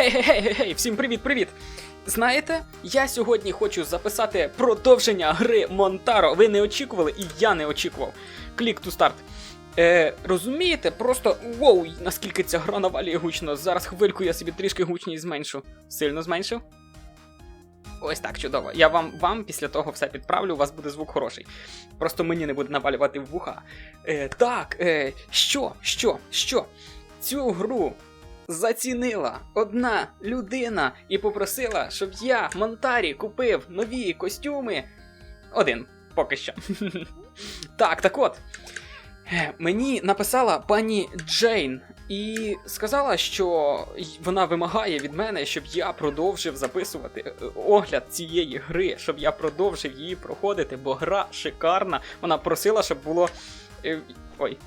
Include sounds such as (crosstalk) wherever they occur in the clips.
Гей-гей-гей-гей, всім привіт-привіт! Знаєте, я сьогодні хочу записати продовження гри Монтаро. Ви не очікували, і я не очікував. Клік to start. Е, розумієте, просто воу, наскільки ця гра навалює гучно. Зараз хвильку я собі трішки гучність зменшу. Сильно зменшив? Ось так, чудово. Я вам вам після того все підправлю, у вас буде звук хороший. Просто мені не буде навалювати вуха. Е, так, е, що, що, що? Цю гру зацінила одна людина і попросила, щоб я Монтарі купив нові костюми. Один, поки що. (laughs) так, так от. Е, Мені написала пані Джейн і сказала, що вона вимагає від мене, щоб я продовжив записувати е, огляд цієї гри, щоб я продовжив її проходити, бо гра шикарна. Вона просила, щоб було. Е, Ой,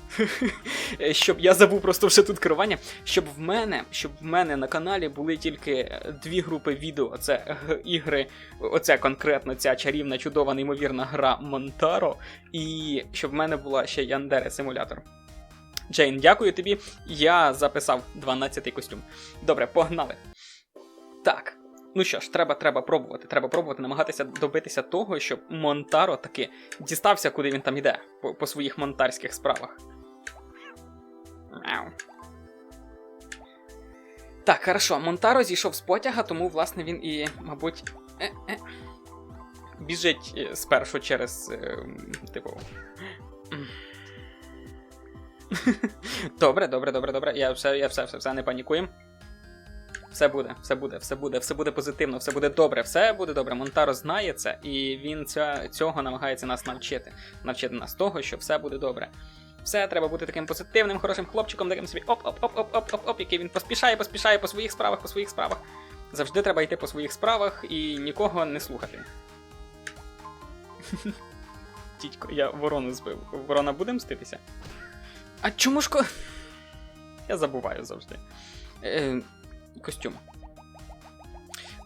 Е, щоб я забув просто вже тут керування. Щоб в мене, щоб в мене на каналі були тільки е, дві групи відео. Це ігри, оце конкретно ця чарівна, чудова, неймовірна гра Монтаро. І щоб в мене була ще Яндере симулятор. Джейн, дякую тобі. Я записав 12-й костюм. Добре, погнали. Так. Ну що ж, треба, треба пробувати. Треба пробувати намагатися добитися того, щоб Монтаро таки дістався, куди він там іде, по, по своїх монтарських справах. Мяу. Так, хорошо, Монтаро зійшов з потяга, тому, власне, він і, мабуть, е-е, біжить е, спершу через, е, типу. Добре, добре, добре, добре. Я все, я все, все, все, не панікуємо. Все буде, все буде, все буде, все буде позитивно, все буде добре, все буде добре. Монтаро знає це, і він ця, цього намагається нас навчити. Навчити нас того, що все буде добре. Все, треба бути таким позитивним, хорошим хлопчиком, таким собі оп-оп-оп-оп-оп-оп, який він поспішає, поспішає по своїх справах, по своїх справах. Завжди треба йти по своїх справах і нікого не слухати. (laughs) Тітько, я ворону збив. Ворона буде мститися? А чому ж ко. Я забуваю завжди. Е, костюм.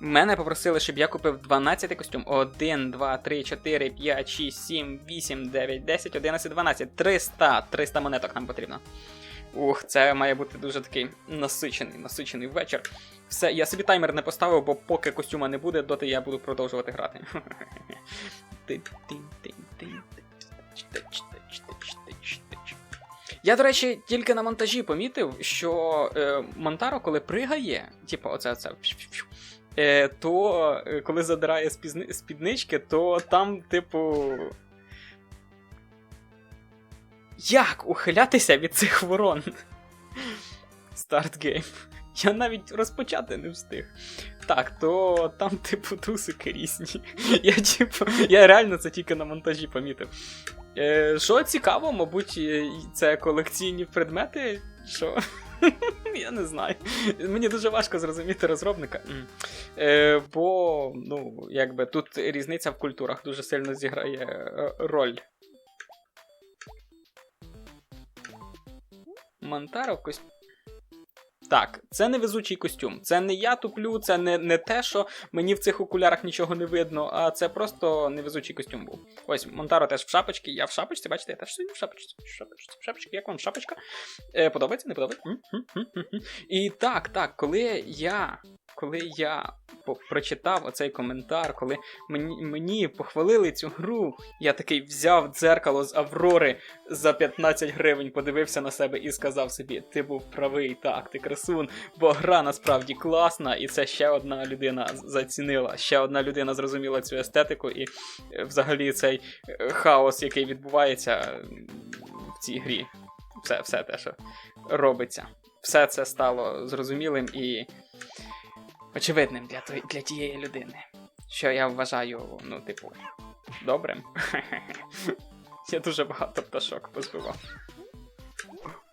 Мене попросили, щоб я купив 12 костюм. 1, 2, 3, 4, 5, 6, 7, 8, 9, 10, 11, 12. 300. 300 монеток нам потрібно. Ух, це має бути дуже такий насичений, насичений вечір. Все, я собі таймер не поставив, бо поки костюма не буде, доти я буду продовжувати грати. Я, до речі, тільки на монтажі помітив, що е, Монтаро, коли пригає, типу, оце оце. Е, то е, коли задирає спіднички, то там, типу. Як ухилятися від цих ворон? Старт гейм. Я навіть розпочати не встиг. Так, то там, типу, трусики різні. Я, типу, я реально це тільки на монтажі помітив. Е, що цікаво, мабуть, це колекційні предмети. Що? (laughs) Я не знаю. Мені дуже важко зрозуміти розробника. Е, бо, ну, якби тут різниця в культурах дуже сильно зіграє е, роль. Монтаро костюм. Так, це невезучий костюм. Це не я туплю, це не, не те, що мені в цих окулярах нічого не видно, а це просто невезучий костюм був. Ось Монтаро теж в шапочці, я в шапочці, бачите, я теж сьогодні в шапочці. В шапочці, в шапочці. Як вам шапочка? Е, подобається, не подобається? І так, так, коли я. Коли я прочитав оцей коментар, коли мені, мені похвалили цю гру, я такий взяв дзеркало з Аврори за 15 гривень, подивився на себе і сказав собі: ти був правий, так, ти красун, бо гра насправді класна, і це ще одна людина зацінила, ще одна людина зрозуміла цю естетику і е, взагалі цей е, хаос, який відбувається в цій грі. Все, все те, що робиться. Все це стало зрозумілим і очевидним для, той- для тієї людини. Що я вважаю, ну, типу, добрим. (laughs) Я дуже багато пташок позбивав.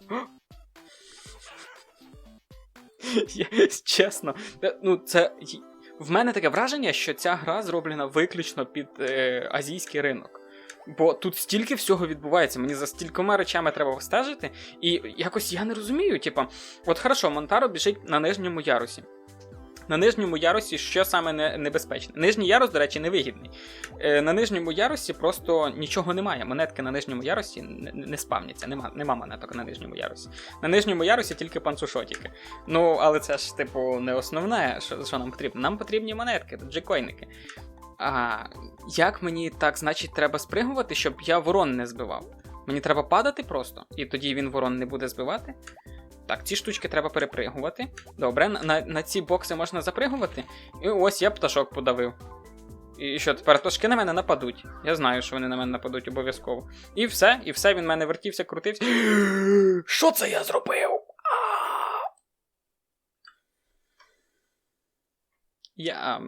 (gasps) Чесно, ну це. В мене таке враження, що ця гра зроблена виключно під е, азійський ринок. Бо тут стільки всього відбувається, мені за стількома речами треба стежити, і якось я не розумію. Типа, от хорошо, Монтаро біжить на нижньому ярусі. На нижньому ярусі що саме не, небезпечне? Нижній ярус, до речі, невигідний. Е, на нижньому ярусі просто нічого немає. Монетки на нижньому ярусі не, не спавняться. Нема, нема монеток на нижньому ярусі. На нижньому ярусі тільки панцушотики. Ну, але це ж, типу, не основне, що, що нам потрібно. Нам потрібні монетки, джекойники. А як мені так, значить, треба спригувати, щоб я ворон не збивав? Мені треба падати просто, і тоді він ворон не буде збивати. Так, ці штучки треба перепригувати. Добре, на, на, ці бокси можна запригувати. І ось я пташок подавив. І що тепер пташки на мене нападуть. Я знаю, що вони на мене нападуть обов'язково. І все, і все, він в мене вертівся, крутився. (gasps) Що це я зробив? Я.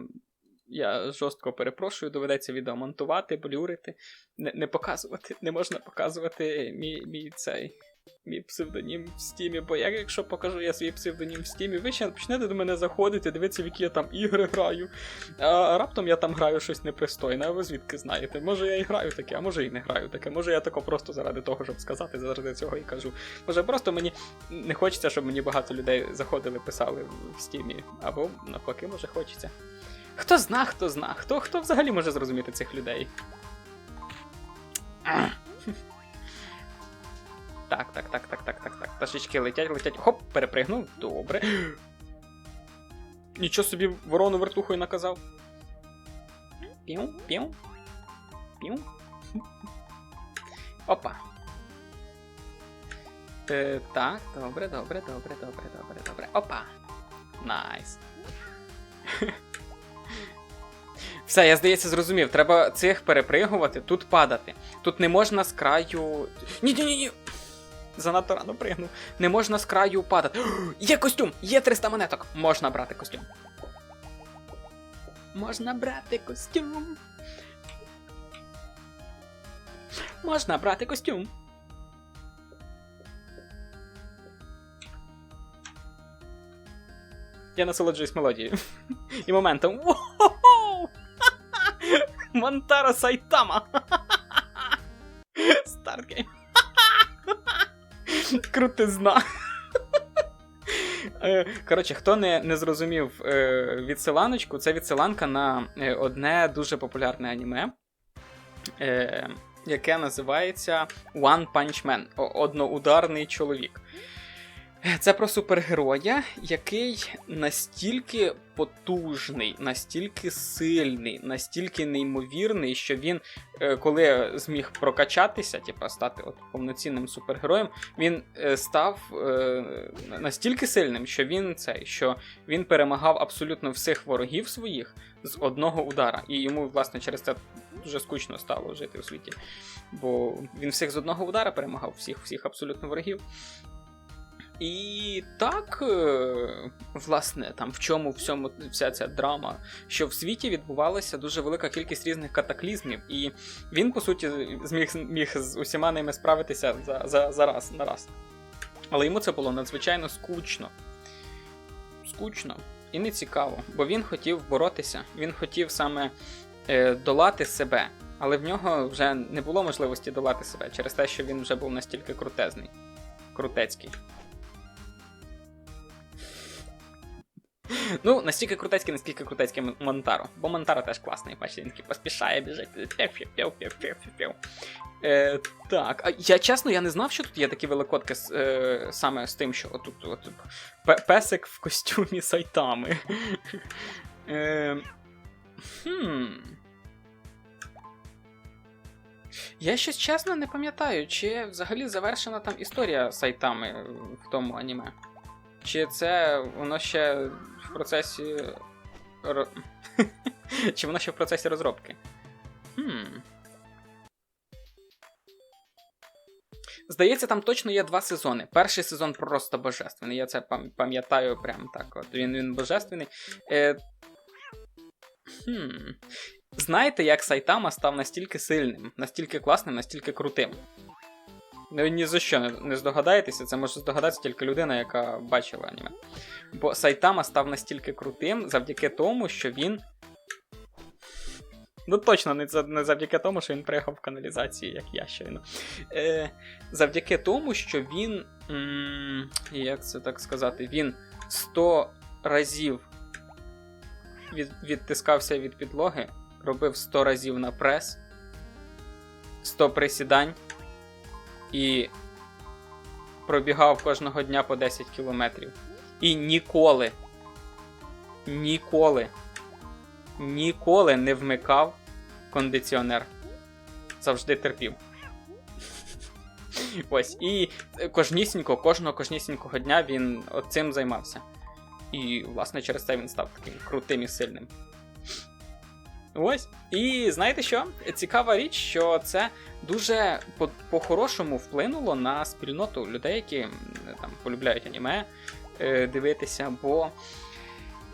Я жорстко перепрошую, доведеться відео монтувати, блюрити, не, не показувати, не можна показувати мій, мій цей. Мій псевдонім в стімі, бо я, якщо покажу я свій псевдонім в стімі, ви ще почнете до мене заходити, дивитися, в які я там ігри граю. А раптом я там граю щось непристойне, а ви звідки знаєте? Може я і граю таке, а може і не граю таке. Може я тако просто заради того, щоб сказати, заради цього і кажу. Може просто мені не хочеться, щоб мені багато людей заходили, писали в стімі. Або навпаки, може хочеться. Хто зна, хто зна, хто, хто взагалі може зрозуміти цих людей? Так, так, так, так, так, так, так. Пташечки летять, летять. Хоп, перепригнув. Добре. Нічого собі ворону вертухою наказав. Піу, піу. Піу. Опа. Е, так, добре, добре, добре, добре, добре, добре. Опа. Найс. (laughs) Все, я здається, зрозумів. Треба цих перепригувати, тут падати. Тут не можна з краю. Ні-ні-ні. Занадто рано пригнув. Не можна з краю падати. (gasps) Є костюм! Є 300 монеток! Можна брати костюм. Можна брати костюм. Можна брати костюм. Я насолоджуюсь мелодією. (laughs) І моментом. (laughs) (laughs) Монтара Сайтама! Крутизна. Е, Коротше, хто не не зрозумів е, відсиланочку, це відсиланка на е, одне дуже популярне аніме, яке називається One Punch Man Одноударний чоловік. Це про супергероя, який настільки потужний, настільки сильний, настільки неймовірний, що він, е, коли зміг прокачатися, типу, стати от повноцінним супергероєм, він е, став е, настільки сильним, що він цей, що він перемагав абсолютно всіх ворогів своїх з одного удара. І йому, власне, через це дуже скучно стало жити у світі. Бо він всіх з одного удара перемагав, всіх, всіх абсолютно ворогів. І так, е, власне, там в чому всьому вся ця драма, що в світі відбувалася дуже велика кількість різних катаклізмів, і він, по суті, зміг міг з усіма ними справитися за, за, за раз на раз. Але йому це було надзвичайно скучно. Скучно і не цікаво, бо він хотів боротися, він хотів саме е, долати себе, але в нього вже не було можливості долати себе через те, що він вже був настільки крутезний, крутецький. Ну, настільки крутецький, наскільки крутецький Монтаро. Бо Монтаро теж класний, бачите, він такий поспішає, біжить. Е, Так, а я чесно, я не знав, що тут є такі великодки е, саме з тим, що отут от, песик в костюмі сайтами. (laughs) е, хм. Я щось чесно не пам'ятаю, чи взагалі завершена там історія сайтами в тому аніме. Чи це воно ще в процесі. (laughs) Чи воно ще в процесі розробки? Хм. Здається, там точно є два сезони. Перший сезон просто божественний. Я це пам'ятаю прям так. От Він він божественний. Е... Хм. Знаєте, як Сайтама став настільки сильним, настільки класним, настільки крутим? Ви ні за що не здогадаєтеся, це може здогадатися тільки людина, яка бачила аніме. Бо Сайтама став настільки крутим завдяки тому, що він. Ну, точно, не не завдяки тому, що він приїхав в каналізації, як я щойно. Е, Завдяки тому, що він. М як це так сказати, він 100 разів від, відтискався від підлоги, робив 100 разів на прес, 100 присідань і пробігав кожного дня по 10 кілометрів. І ніколи, ніколи, ніколи не вмикав кондиціонер. Завжди терпів. (laughs) Ось. І кожнісінько, кожного кожнісінького дня він цим займався. І, власне, через це він став таким крутим і сильним. Ось. І знаєте що? Цікава річ, що це дуже по- по-хорошому вплинуло на спільноту людей, які там полюбляють аніме е, дивитися, бо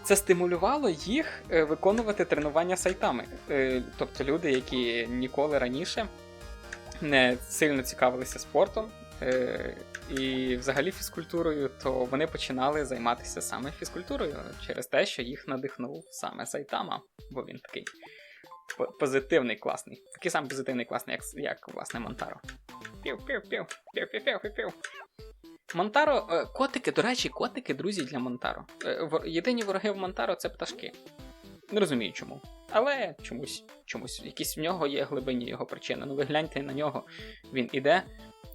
це стимулювало їх е, виконувати тренування сайтами. Е, тобто люди, які ніколи раніше не сильно цікавилися спортом е, і взагалі фізкультурою, то вони починали займатися саме фізкультурою через те, що їх надихнув саме Сайтама, бо він такий позитивний, класний. Такий самий позитивний, класний, як, як власне Монтаро. Пів-пів-пів, пів-пів-пів-пів. Монтаро, е, котики, до речі, котики друзі для Монтаро. Е, Єдині вороги в Монтаро це пташки. Не розумію чому. Але чомусь, чомусь, якісь в нього є глибинні його причини. Ну ви гляньте на нього. Він іде,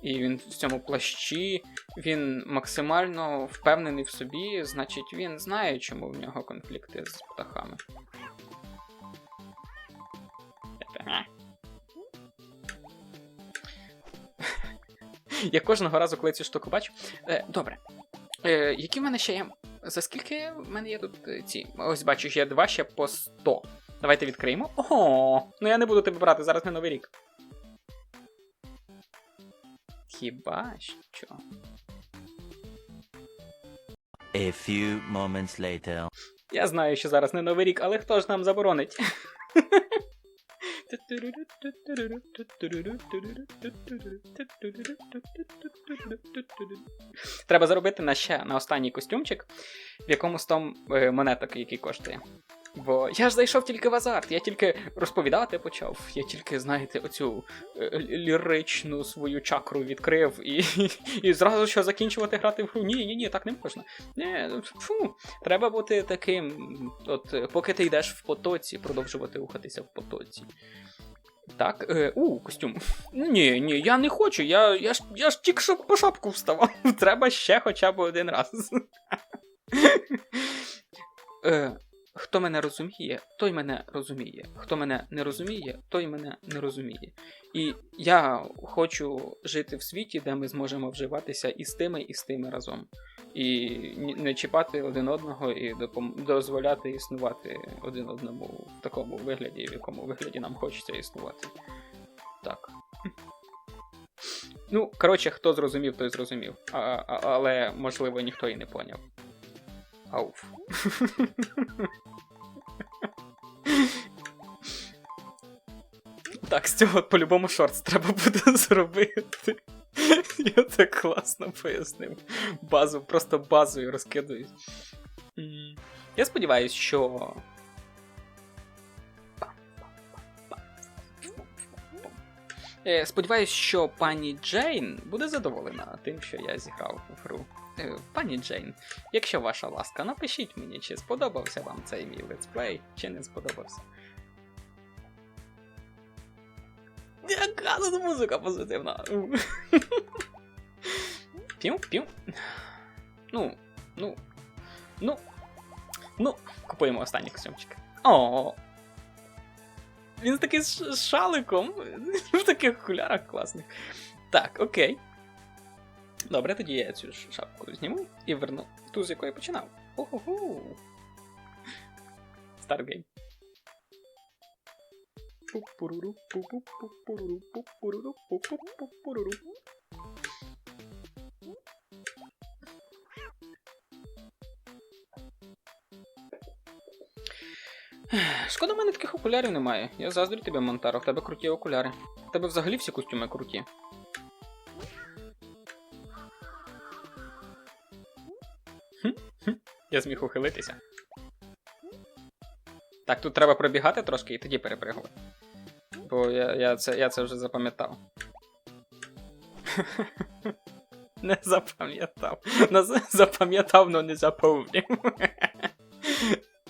і він в цьому плащі, він максимально впевнений в собі, значить, він знає, чому в нього конфлікти з птахами. (laughs) Я кожного разу, коли цю штуку бачу. Е, добре. Е, які в мене ще є. За скільки в мене є тут е, ці? Ось бачу, є два ще по 100. Давайте відкриємо. Ого! Ну я не буду тебе брати, зараз не новий рік. Хіба що? A few moments later. Я знаю, що зараз не новий рік, але хто ж нам заборонить? Треба заробити на ще на останній костюмчик, в якому 100 е, монеток, який коштує. Бо я ж зайшов тільки в азарт, я тільки розповідати почав, я тільки, знаєте, оцю е, ліричну свою чакру відкрив і, (laughs) і зразу що закінчувати грати в гру. Ні, ні, ні, так не можна. Не, фу, треба бути таким, от, е, поки ти йдеш в потоці, продовжувати рухатися в потоці. Так, е, у, костюм. Ні, ні, я не хочу. Я, я, ж, я ж тільки що по шапку вставав. (laughs) Треба ще хоча б один раз. (laughs) е, хто мене розуміє, той мене розуміє. Хто мене не розуміє, той мене не розуміє. І я хочу жити в світі, де ми зможемо вживатися і з тими, і з тими разом. І не чіпати один одного і дозволяти існувати один одному в такому вигляді, в якому вигляді нам хочеться існувати. Так. Ну, коротше, хто зрозумів, той зрозумів. А, а, але, можливо, ніхто і не поняв. Ауф. Так, з цього по-любому шортс треба буде (laughs) зробити. Я це класно пояснив. Базу, просто базою розкидують. М, Я сподіваюся, що. Е, Сподіваюсь, що пані Джейн буде задоволена тим, що я зіграв в гру. Пані Джейн, якщо ваша ласка, напишіть мені, чи сподобався вам цей мій летсплей, чи не сподобався. Яка тут музика позитивна. Пів, пів. Ну, ну, ну, ну, купуємо останній костюмчик. О. Він такий з шаликом. (laughs) В таких окулярах класних. Так, окей. Добре, тоді я цю шапку зніму і верну ту, з якої починав. Ху-ху-ху. Старгейм. Шкода, в мене таких окулярів немає. Я заздрю тебе, Монтаро, в тебе круті окуляри. В тебе взагалі всі костюми круті. Я зміг ухилитися. Так, тут треба пробігати трошки і тоді перепригувати. Бо я, я, це, я це вже запам'ятав. (laughs) Не запам'ятав. Запам'ятав, но не заповнив. (laughs)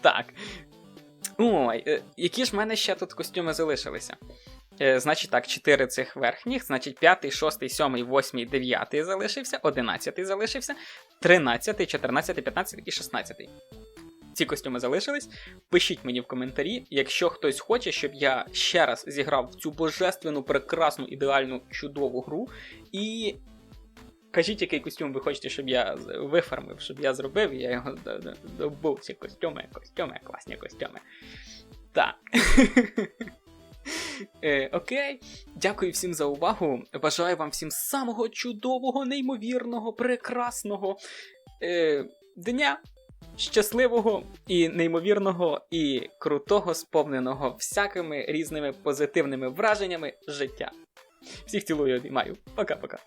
Так. Ой, е, які ж в мене ще тут костюми залишилися? Е, значить так, 4 цих верхніх, значить 5, 6, 7, 8, 9 залишився, 11 залишився, 13, 14, 15 і 16. Ці костюми залишились. Пишіть мені в коментарі, якщо хтось хоче, щоб я ще раз зіграв в цю божественну, прекрасну, ідеальну, чудову гру. І кажіть, який костюм ви хочете, щоб я вифармив, щоб я зробив, і я його добув. Ці костюми, костюми, класні костюми. Так. (laughs) Е, окей, дякую всім за увагу. Бажаю вам всім самого чудового, неймовірного, прекрасного е, дня, щасливого і неймовірного, і крутого, сповненого всякими різними позитивними враженнями життя. Всіх цілую, обіймаю. Пока-пока.